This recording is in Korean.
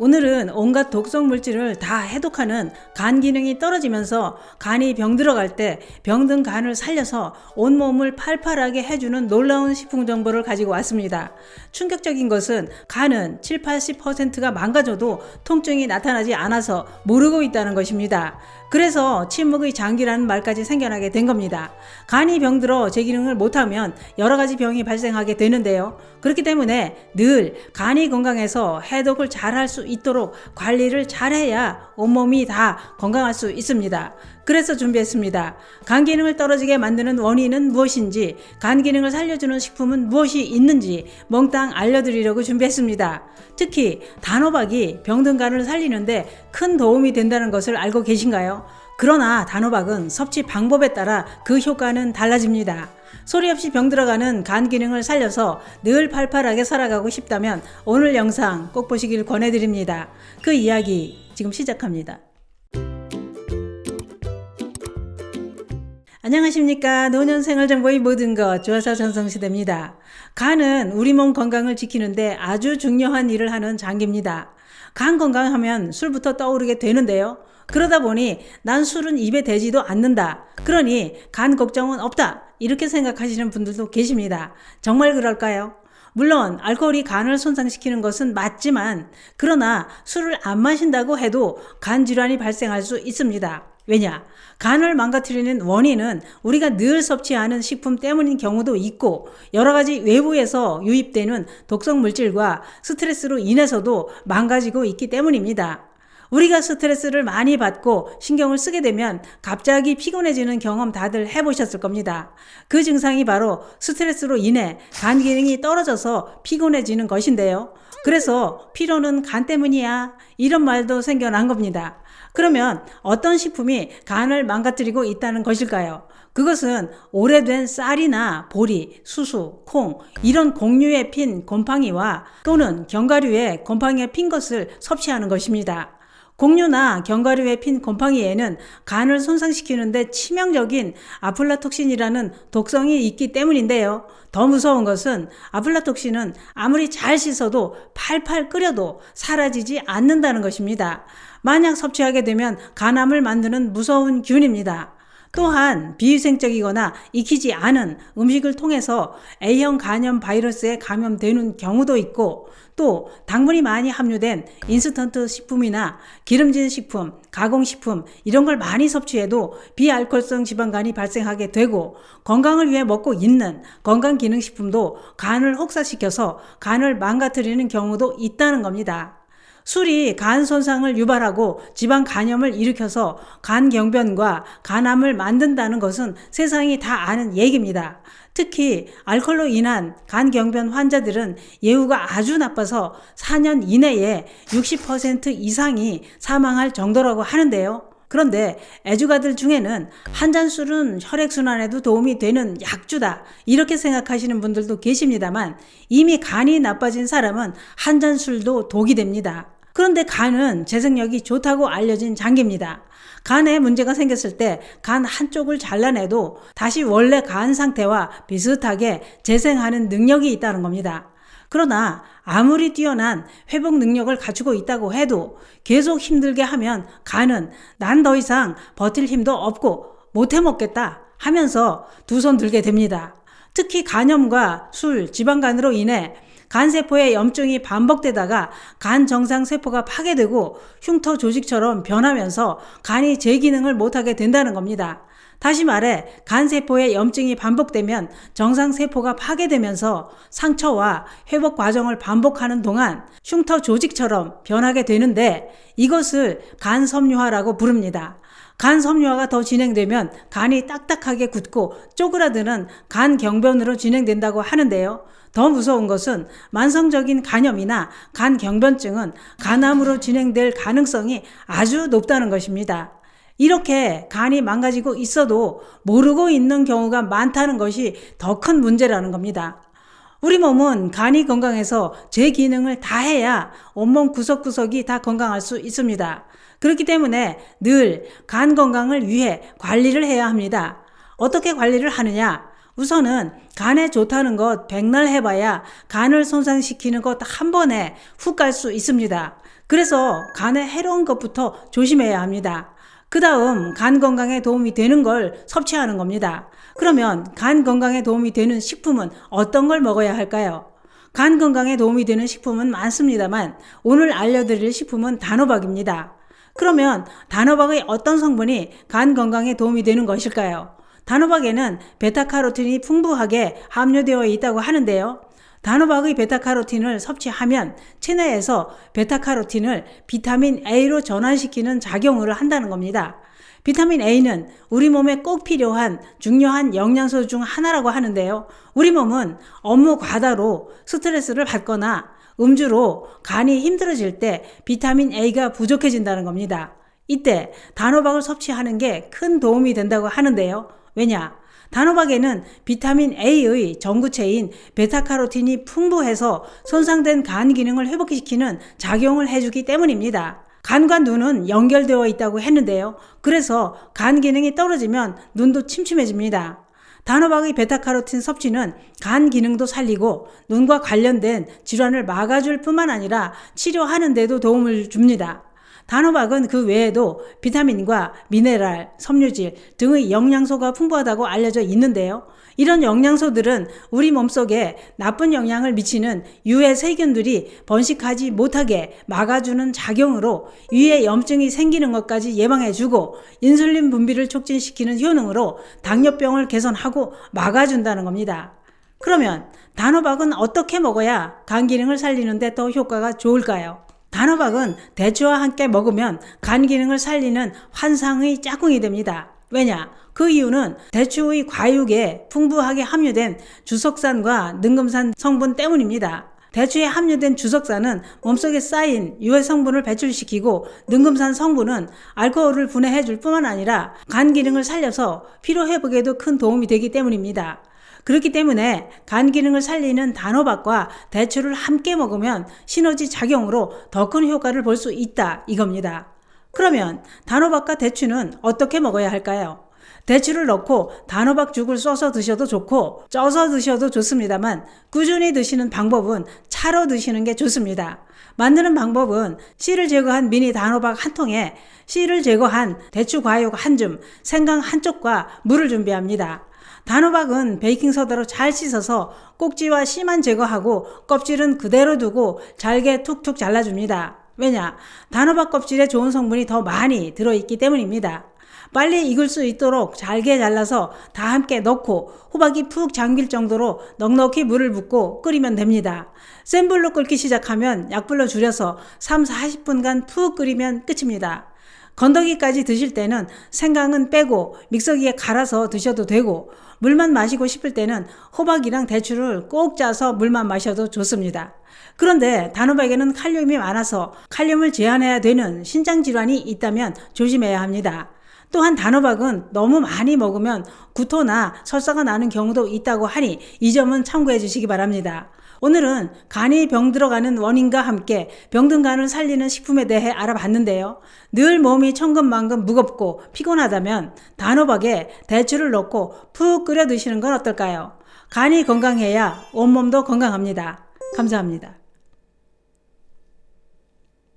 오늘은 온갖 독성 물질을 다 해독하는 간 기능이 떨어지면서 간이 병들어갈 때 병든 간을 살려서 온몸을 팔팔하게 해주는 놀라운 식품 정보를 가지고 왔습니다. 충격적인 것은 간은 7, 80%가 망가져도 통증이 나타나지 않아서 모르고 있다는 것입니다. 그래서 침묵의 장기라는 말까지 생겨나게 된 겁니다. 간이 병들어 제 기능을 못하면 여러 가지 병이 발생하게 되는데요. 그렇기 때문에 늘 간이 건강해서 해독을 잘 할 수 있도록 관리를 잘해야 온몸이 다 건강할 수 있습니다. 그래서 준비했습니다. 간 기능을 떨어지게 만드는 원인은 무엇인지, 간 기능을 살려주는 식품은 무엇이 있는지 몽땅 알려드리려고 준비했습니다. 특히 단호박이 병든 간을 살리는데 큰 도움이 된다는 것을 알고 계신가요? 그러나 단호박은 섭취 방법에 따라 그 효과는 달라집니다. 소리 없이 병 들어가는 간 기능을 살려서 늘 팔팔하게 살아가고 싶다면 오늘 영상 꼭 보시길 권해드립니다. 그 이야기 지금 시작합니다. 안녕하십니까. 노년생활정보의 모든 것 조화사 전성시대입니다. 간은 우리 몸 건강을 지키는데 아주 중요한 일을 하는 장기입니다. 간 건강하면 술부터 떠오르게 되는데요. 그러다 보니 난 술은 입에 대지도 않는다. 그러니 간 걱정은 없다. 이렇게 생각하시는 분들도 계십니다. 정말 그럴까요? 물론 알코올이 간을 손상시키는 것은 맞지만 그러나 술을 안 마신다고 해도 간 질환이 발생할 수 있습니다. 왜냐? 간을 망가뜨리는 원인은 우리가 늘 섭취하는 식품 때문인 경우도 있고 여러 가지 외부에서 유입되는 독성 물질과 스트레스로 인해서도 망가지고 있기 때문입니다. 우리가 스트레스를 많이 받고 신경을 쓰게 되면 갑자기 피곤해지는 경험 다들 해보셨을 겁니다. 그 증상이 바로 스트레스로 인해 간 기능이 떨어져서 피곤해지는 것인데요. 그래서 피로는 간 때문이야. 이런 말도 생겨난 겁니다. 그러면 어떤 식품이 간을 망가뜨리고 있다는 것일까요? 그것은 오래된 쌀이나 보리, 수수, 콩 이런 곡류에 핀 곰팡이와 또는 견과류에 곰팡이에 핀 것을 섭취하는 것입니다. 곡류나 견과류에 핀 곰팡이에는 간을 손상시키는데 치명적인 아플라톡신이라는 독성이 있기 때문인데요. 더 무서운 것은 아플라톡신은 아무리 잘 씻어도 팔팔 끓여도 사라지지 않는다는 것입니다. 만약 섭취하게 되면 간암을 만드는 무서운 균입니다. 또한 비위생적이거나 익히지 않은 음식을 통해서 A형 간염 바이러스에 감염되는 경우도 있고 또 당분이 많이 함유된 인스턴트 식품이나 기름진 식품, 가공식품 이런 걸 많이 섭취해도 비알코올성 지방간이 발생하게 되고 건강을 위해 먹고 있는 건강기능식품도 간을 혹사시켜서 간을 망가뜨리는 경우도 있다는 겁니다. 술이 간 손상을 유발하고 지방 간염을 일으켜서 간경변과 간암을 만든다는 것은 세상이 다 아는 얘기입니다. 특히 알코올로 인한 간경변 환자들은 예후가 아주 나빠서 4년 이내에 60% 이상이 사망할 정도라고 하는데요. 그런데 애주가들 중에는 한 잔 술은 혈액순환에도 도움이 되는 약주다. 이렇게 생각하시는 분들도 계십니다만 이미 간이 나빠진 사람은 한 잔 술도 독이 됩니다. 그런데 간은 재생력이 좋다고 알려진 장기입니다. 간에 문제가 생겼을 때 간 한쪽을 잘라내도 다시 원래 간 상태와 비슷하게 재생하는 능력이 있다는 겁니다. 그러나 아무리 뛰어난 회복 능력을 갖추고 있다고 해도 계속 힘들게 하면 간은 난 더 이상 버틸 힘도 없고 못 해 먹겠다 하면서 두 손 들게 됩니다. 특히 간염과 술, 지방간으로 인해 간세포의 염증이 반복되다가 간 정상 세포가 파괴되고 흉터 조직처럼 변하면서 간이 제 기능을 못하게 된다는 겁니다. 다시 말해 간세포의 염증이 반복되면 정상세포가 파괴되면서 상처와 회복 과정을 반복하는 동안 흉터 조직처럼 변하게 되는데 이것을 간섬유화라고 부릅니다. 간 섬유화가 더 진행되면 간이 딱딱하게 굳고 쪼그라드는 간 경변으로 진행된다고 하는데요. 더 무서운 것은 만성적인 간염이나 간 경변증은 간암으로 진행될 가능성이 아주 높다는 것입니다. 이렇게 간이 망가지고 있어도 모르고 있는 경우가 많다는 것이 더 큰 문제라는 겁니다. 우리 몸은 간이 건강해서 제 기능을 다 해야 온몸 구석구석이 다 건강할 수 있습니다. 그렇기 때문에 늘 간 건강을 위해 관리를 해야 합니다. 어떻게 관리를 하느냐? 우선은 간에 좋다는 것 백날 해봐야 간을 손상시키는 것 한 번에 훅 갈 수 있습니다. 그래서 간에 해로운 것부터 조심해야 합니다. 그 다음 간 건강에 도움이 되는 걸 섭취하는 겁니다. 그러면 간 건강에 도움이 되는 식품은 어떤 걸 먹어야 할까요? 간 건강에 도움이 되는 식품은 많습니다만 오늘 알려드릴 식품은 단호박입니다. 그러면 단호박의 어떤 성분이 간 건강에 도움이 되는 것일까요? 단호박에는 베타카로틴이 풍부하게 함유되어 있다고 하는데요. 단호박의 베타카로틴을 섭취하면 체내에서 베타카로틴을 비타민 A로 전환시키는 작용을 한다는 겁니다. 비타민 A는 우리 몸에 꼭 필요한 중요한 영양소 중 하나라고 하는데요. 우리 몸은 업무 과다로 스트레스를 받거나 음주로 간이 힘들어질 때 비타민 A가 부족해진다는 겁니다. 이때 단호박을 섭취하는 게 큰 도움이 된다고 하는데요. 왜냐? 단호박에는 비타민 A의 전구체인 베타카로틴이 풍부해서 손상된 간 기능을 회복시키는 작용을 해주기 때문입니다. 간과 눈은 연결되어 있다고 했는데요. 그래서 간 기능이 떨어지면 눈도 침침해집니다. 단호박의 베타카로틴 섭취는 간 기능도 살리고 눈과 관련된 질환을 막아줄 뿐만 아니라 치료하는 데도 도움을 줍니다. 단호박은 그 외에도 비타민과 미네랄, 섬유질 등의 영양소가 풍부하다고 알려져 있는데요. 이런 영양소들은 우리 몸속에 나쁜 영향을 미치는 유해 세균들이 번식하지 못하게 막아주는 작용으로 위에 염증이 생기는 것까지 예방해주고 인슐린 분비를 촉진시키는 효능으로 당뇨병을 개선하고 막아준다는 겁니다. 그러면 단호박은 어떻게 먹어야 간 기능을 살리는데 더 효과가 좋을까요? 단호박은 대추와 함께 먹으면 간 기능을 살리는 환상의 짝꿍이 됩니다. 왜냐? 그 이유는 대추의 과육에 풍부하게 함유된 주석산과 능금산 성분 때문입니다. 대추에 함유된 주석산은 몸속에 쌓인 유해 성분을 배출시키고 능금산 성분은 알코올을 분해해 줄 뿐만 아니라 간 기능을 살려서 피로 회복에도 큰 도움이 되기 때문입니다. 그렇기 때문에 간 기능을 살리는 단호박과 대추를 함께 먹으면 시너지 작용으로 더 큰 효과를 볼 수 있다 이겁니다. 그러면 단호박과 대추는 어떻게 먹어야 할까요? 대추를 넣고 단호박 죽을 써서 드셔도 좋고 쪄서 드셔도 좋습니다만 꾸준히 드시는 방법은 차로 드시는 게 좋습니다. 만드는 방법은 씨를 제거한 미니 단호박 한 통에 씨를 제거한 대추 과육 한 줌, 생강 한 쪽과 물을 준비합니다. 단호박은 베이킹 소다로 잘 씻어서 꼭지와 씨만 제거하고 껍질은 그대로 두고 잘게 툭툭 잘라줍니다. 왜냐? 단호박 껍질에 좋은 성분이 더 많이 들어있기 때문입니다. 빨리 익을 수 있도록 잘게 잘라서 다 함께 넣고 호박이 푹 잠길 정도로 넉넉히 물을 붓고 끓이면 됩니다. 센 불로 끓기 시작하면 약불로 줄여서 3, 40분간 푹 끓이면 끝입니다. 건더기까지 드실 때는 생강은 빼고 믹서기에 갈아서 드셔도 되고 물만 마시고 싶을 때는 호박이랑 대추를 꼭 짜서 물만 마셔도 좋습니다. 그런데 단호박에는 칼륨이 많아서 칼륨을 제한해야 되는 신장 질환이 있다면 조심해야 합니다. 또한 단호박은 너무 많이 먹으면 구토나 설사가 나는 경우도 있다고 하니 이 점은 참고해 주시기 바랍니다. 오늘은 간이 병 들어가는 원인과 함께 병든 간을 살리는 식품에 대해 알아봤는데요. 늘 몸이 천근만근 무겁고 피곤하다면 단호박에 대추를 넣고 푹 끓여 드시는 건 어떨까요? 간이 건강해야 온몸도 건강합니다. 감사합니다.